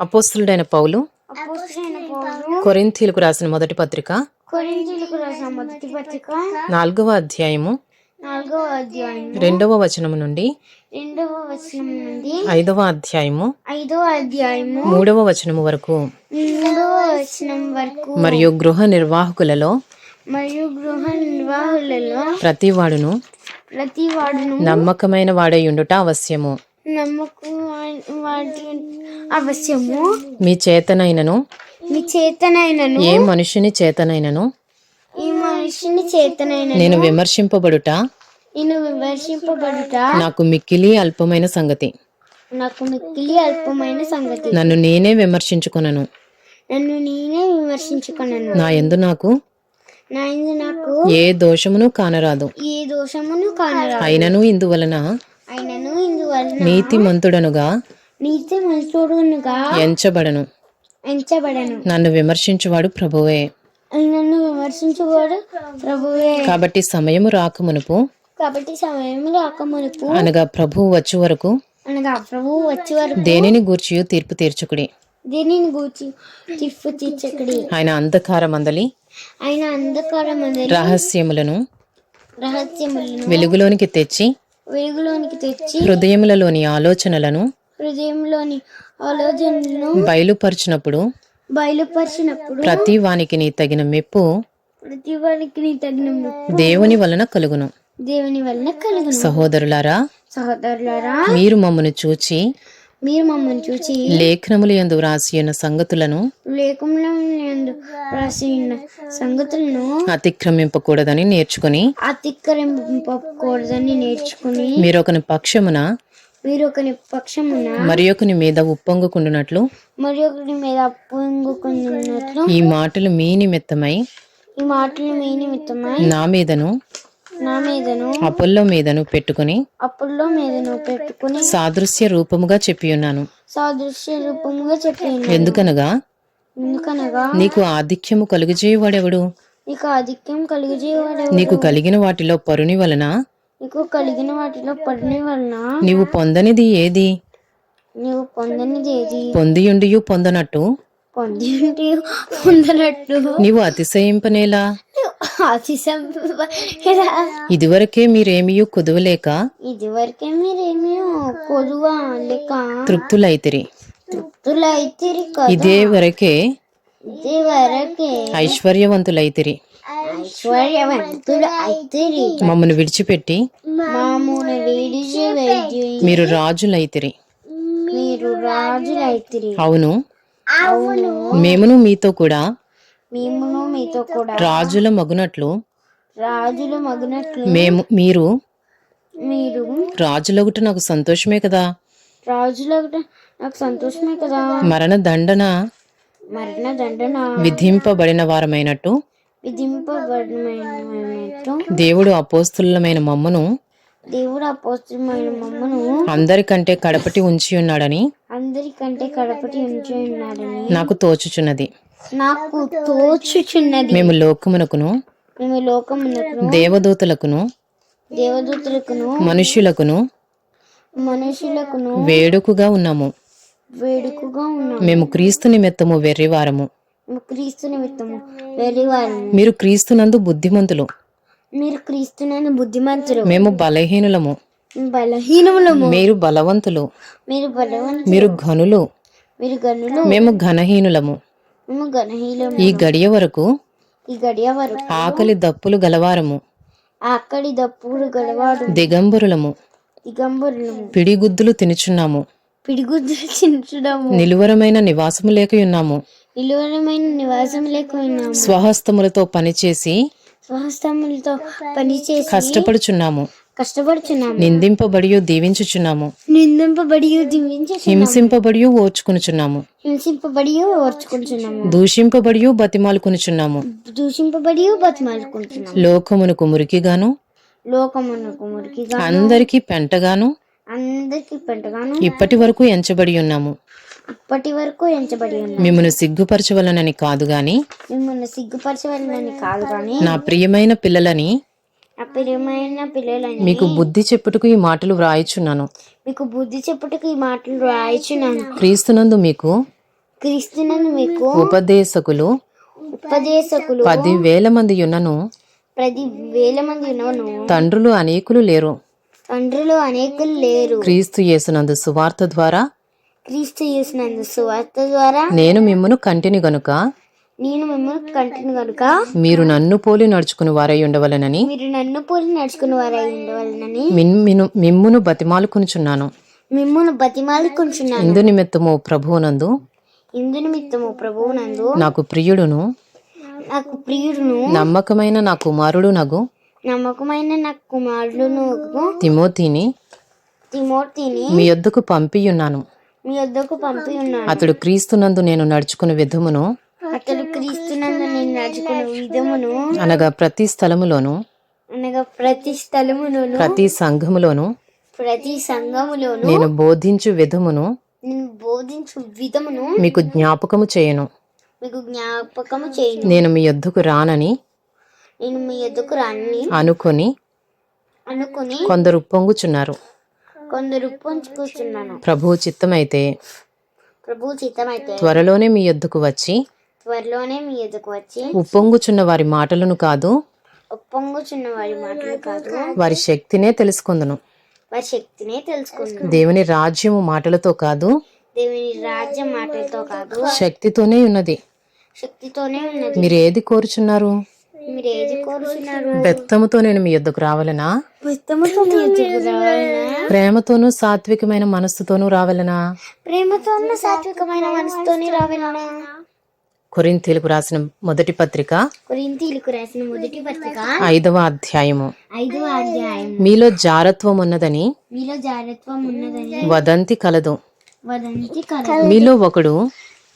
అపోస్తులుడైన పౌలు కొరింథీలకు రాసిన మొదటి పత్రిక కొరింథీయులకు రాసిన మొదటి పత్రిక నాలుగవ అధ్యాయము నాలుగవ రెండవ వచనము నుండి రెండవ వచనం నుండి ఐదవ అధ్యాయము ఐదవ అధ్యాయము మూడవ వచనము వరకు. మూడవ వచనం వరకు. మరియు గృహ నిర్వాహకులలో మరియు గృహ నిర్వాహులలో ప్రతి వాడును ప్రతి వాడును నమ్మకమైన వాడై ఉండుట అవశ్యము. నమ్మకం అవశ్యము మీ చేతనైనను. మీ చేతనైనను. ఏ మనుషుని చేతనైనను? ఈ మనిషిని చేతనైన నేను విమర్శింపబడుట. నేను విమర్శింపబడుట. నాకు మిక్కిలి అల్పమైన సంగతి. నాకు మిక్కిలి అల్పమైన సంగతి. నన్ను నేనే విమర్శించుకొనను. నన్ను నేనే విమర్శించుకున్నాను నా యందు నాకు నా ఇందు నాకు ఏ దోషమును కానరాదు. ఏ దోషమును కానరా అయినను ఇందువలన అయినను ఇందువలన నీతిమంతుడనుగా నీతి మంచోడుగా ఎంచబడను. ఎంచబడను. నన్ను విమర్శించువాడు ప్రభువే. నన్ను విమర్శించువాడు ప్రభువే. కాబట్టి సమయము రాకమునుపు కాబట్టి సమయం రాకమునుపు అనగా ప్రభువు వచ్చు వరకు అనగా ప్రభువు వచ్చే వరకు దేనిని గూర్చియు తీర్పు తీర్చుకుడి. దీనిని గూర్చి తిప్పు తీర్చకడి. ఆయన అంధకారమందలి ఆయన అంధకారం అందరి రహస్యములను రహస్యములను వెలుగులోనికి తెచ్చి వెలుగులోనికి తెచ్చి హృదయములలోని ఆలోచనలను హృదయంలోని ఆలోచనలను బయలుపరిచినప్పుడు బయలుపరిచినప్పుడు ప్రతి వానికి నీ తగిన మెప్పు ప్రతి వారికి నీ తగిన మెప్పు దేవుని వలన కలుగును. దేవుని వలన కలుగును. సహోదరులారా సహోదరులారా మీరు మమ్మను చూచి మీరు మమ్మల్ని చూచి లేఖనములు యందు వ్రాసి ఉన్న సంగతులను లేఖంలో రాసి ఉన్న సంగతులను అతిక్రమింపకూడదని నేర్చుకుని అతిక్రమింపకూడదని నేర్చుకుని మీరొకని పక్షమున మీరు ఒకని పక్షమున మరి ఒకని మీద ఉప్పొంగుకుండునట్లు మరి ఒకరి మీద పొంగుకున్నట్లు ఈ మాటలు మీ నిమిత్తమై ఈ మాటలు మీ నిమిత్తమై నా మీదను నా మీదను అపొల్లో మీదను పెట్టుకుని అప్పుల్లో మీదను పెట్టుకుని సాదృశ్య రూపముగా చెప్పి ఉన్నాను. సాదృశ్య రూపంగా చెప్పాను ఎందుకనగా? ఎందుకనగా? నీకు ఆధిక్యము కలుగజేయవాడెవడు? నీకు ఆధిక్యం కలిగజేవాడు నీకు కలిగిన వాటిలో పరుని వలన? నీకు కలిగిన వాటిలో పడిన వలన? నీవు పొందనిది ఏది? నీవు పొందనిది ఏది? పొందియుండియు పొందనట్టు? పొంది ఉంటే పొందనట్టు? నీవు అతిశయింపనేలా? ఇదివరకే మీరేమియు కుదువలేక? ఇదివరకే మీరేమీ కొదువా లేక? తృప్తులైతిరి. తృప్తులైతిరి కదా? ఇదే వరకే ఇది వరకే. ఐశ్వర్యవంతులైతిరి. ఐశ్వర్యవంతులు అయితిరి మమ్మను విడిచిపెట్టి మీరు రాజులైతిరి. మీరు రాజులైతిరి. అవును. అవును. మేమును మీతో కూడా మేమును మీతో కూడా రాజుల మగునట్లు రాజులు మగినట్లు మేము మీరు మీరు రాజులగుట నాకు సంతోషమే కదా. రాజుల నాకు సంతోషమే కదా. మరణ దండన మరణ దండన విధింపబడిన వారమైనట్టు విధింపబడినట్టు దేవుడు అపోస్తులమైన మమ్మను దేవుడు అపోస్తుమైన మమ్మను అందరికంటే కడపటి ఉంచి ఉన్నాడని అందరికంటే కడపటి ఉంచి ఉన్నాడని నాకు తోచుచున్నది. నాకు తోచుచున్నది. మేము లోకమునకును మేము లోకమునకును దేవదూతలకును దేవదూతలకును మనుష్యులకును మనుషులకును వేడుకగా ఉన్నాము. వేడుకగా ఉన్నాము. మేము క్రీస్తు నిమిత్తము వెర్రివారము. క్రీస్తు నిమిత్తము వెరివారము మీరు క్రీస్తునందు బుద్ధిమంతులు. మీరు క్రీస్తునైన బుద్ధిమంతులు. మేము బలహీనులము. బలహీనములము. మీరు బలవంతులు. మీరు బలవంతులు. మీరు ఘనులు. మీరు గనులు మేము ఘనహీనులము. ఈ గడియ వరకు ఈ గడియ వరకు ఆకలి దప్పులు గలవారము. అక్కడి దప్పుడు గలవాడు దిగంబరులము. దిగంబరులము. పిడిగుద్దులు తినుచున్నాము. పిడిగుద్దులు చించడము నిలువరమైన నివాసము లేకయున్నాము నిలువరమైన నివాసం లేకున్నాము స్వహస్తములతో పనిచేసి స్వహస్తములతో పనిచేసి కష్టపడుచున్నాము. కష్టపడుచున్నాము. నిందింపబడియో దీవించుచున్నాము. నిందింపబడి దివించి హింసింపబడియో ఓర్చుకునుచున్నాము. హింసింపబడి ఓర్చుకుంటున్నాము దూషింపబడియో బతిమాలుకొనుచున్నాము. దూషింపబడి బతిమాలుకుంటున్నాము లోకమునకు మురికిగాను లోకమునకు మురికిగా అందరికీ పెంటగాను అందరికి పెంటగాను ఇప్పటి వరకు ఎంచబడి ఉన్నాము. ఇప్పటి వరకు ఎంచబడి ఉన్నాము. మిమ్మను సిగ్గుపరచవలనని కాదు గాని మిమ్మల్ని సిగ్గుపరచవాలని కాదు కానీ నా ప్రియమైన పిల్లలని నా ప్రియమైన పిల్లలని మీకు బుద్ధి చెప్పుటకు ఈ మాటలు వ్రాయిచున్నాను. మీకు బుద్ధి చెప్పుటకు ఈ మాటలు రాయిచున్నాను క్రీస్తునందు మీకు క్రీస్తునందు మీకు ఉపదేశకులు ఉపదేశకులు పది వేల మంది ఉన్నను. ప్రతి వేల మంది ఉన్నను. తండ్రులు అనేకులు లేరు. తండ్రులు అనేకులు లేరు. క్రీస్తు యేసునందు సువార్త ద్వారా క్రీస్తు చేసినందు సువార్త ద్వారా నేను మిమ్మును కంటిని గనుక నేను మిమ్మల్ని కంటిని కనుక మీరు నన్ను పోలి నడుచుకుని వారై ఉండవలనని మీరు నన్ను పోలి నడుచుకుని వారై ఉండవాలని మిమ్మును మిమ్మును బతిమాలుకొనుచున్నాను. మిమ్మల్ని బతిమాలుకుంటున్నాను ఇందు నిమిత్తము ప్రభువునందు ఇందు నిమిత్తము ప్రభువునందు నాకు ప్రియుడును. నాకు ప్రియుడును. నమ్మకమైన నా కుమారుడు నగు. నమ్మకమైన నా కుమారుడును తిమోతిని తిమోతిని మీ యొద్దకు పంపియున్నాను. మీ వద్దకు పంపి ఉన్నాను అతడు క్రీస్తునందు నేను నడుచుకున్న విధమును. క్రీస్తునందు నేను నడుచుకున్న విధమును అనగా ప్రతి స్థలములోను అనగా ప్రతి స్థలములోను ప్రతి సంఘములోను ప్రతి సంఘములోను నేను బోధించు విధమును నేను బోధించు విధమును మీకు జ్ఞాపకము చేయను. మీకు జ్ఞాపకము చేయను. నేను మీ యొద్దకు రానని నేను మీ ఎదుకు రాని అనుకొని అనుకుని కొందరు పొంగుచున్నారు. కొందరు పొంచుకుంటున్నాను ప్రభువు చిత్తమైతే ప్రభు చిత్తమైతే త్వరలోనే మీ యొద్దకు వచ్చి త్వరలోనే మీ ఎదుకు వచ్చి ఉప్పొంగుచున్న వారి మాటలను కాదు ఒప్పొంగుచున్న వారి మాటలు కాదు. వారి శక్తినే తెలుసుకుందును. వారి శక్తినే తెలుసుకుంది దేవుని రాజ్యము మాటలతో కాదు దేవుని రాజ్యం మాటలతో కాదు. శక్తితోనే ఉన్నది. శక్తితోనే ఉన్నది. మీరు ఏది కోరుచున్నారు? మీరు ఏది కోరుచున్నారు? బెత్తముతో నేను మీ యొద్దకు రావాలనా? ఉత్తమతో మీ ఎదుకు రావాలనా? ప్రేమతోనూ సాత్వికమైన మనస్సుతోనూ రావాలనా? ప్రేమతో ఉన్న సాత్వికమైన మనసుతోనే రావాలనా? కొరింథీలకు రాసిన మొదటి పత్రిక కొరింతీలకు రాసిన మొదటి పత్రిక ఐదవ అధ్యాయము. ఐదవ అధ్యాయం మీలో జారత్వం ఉన్నదని మీలో జాగ్రత్వం ఉన్నదని వదంతి కలదు. వదంతి కల మీలో ఒకడు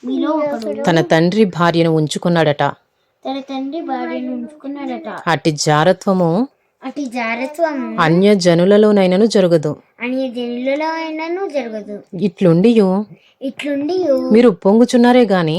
మీలో ఒకడు తన తండ్రి భార్యను ఉంచుకున్నాడట. తన తండ్రి భార్యను ఉంచుకున్నాడట. అట్టి జారత్వము అటు జాగ్రత్వం అన్య జనులలోనైనను జరగదు. అని జనులలో జరగదు. ఇట్లుండియు ఇట్లుండి మీరు పొంగుచున్నారే గాని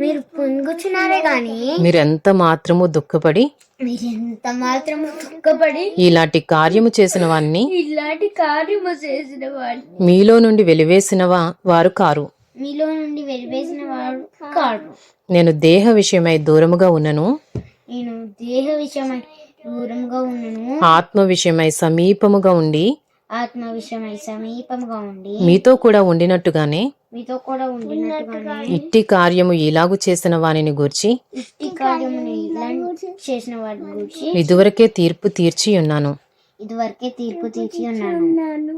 మీరు పొంగుచున్నారే గాని మీరెంత మాత్రము దుఃఖపడి మీరు ఎంత మాత్రము దుఃఖపడి ఇలాంటి కార్యము చేసిన వాన్ని ఇలాంటి కార్యము చేసిన వాడు మీలో నుండి వెలివేసిన వారు కారు. మీలో నుండి వెలివేసిన వాడు కాడు నేను దేహ విషయమై దూరముగా ఉన్నను. నేను దేహ విషయమై దూరంగా ఉన్నను. ఆత్మ విషయమై సమీపముగా ఉండి ఆత్మ విషయమై సమీపంగా ఉండి మీతో కూడా ఉండినట్టుగానే మీతో కూడా ఉండినట్టుగానే ఇట్టి కార్యము ఇలాగు చేసిన వానిని గూర్చి ఇట్టి కార్యమును ఇలా చేసిన వాడి గురించి ఇదివరకే తీర్పు తీర్చి ఉన్నాను ఇదివరకే తీర్పు తీర్చి ఉన్నాను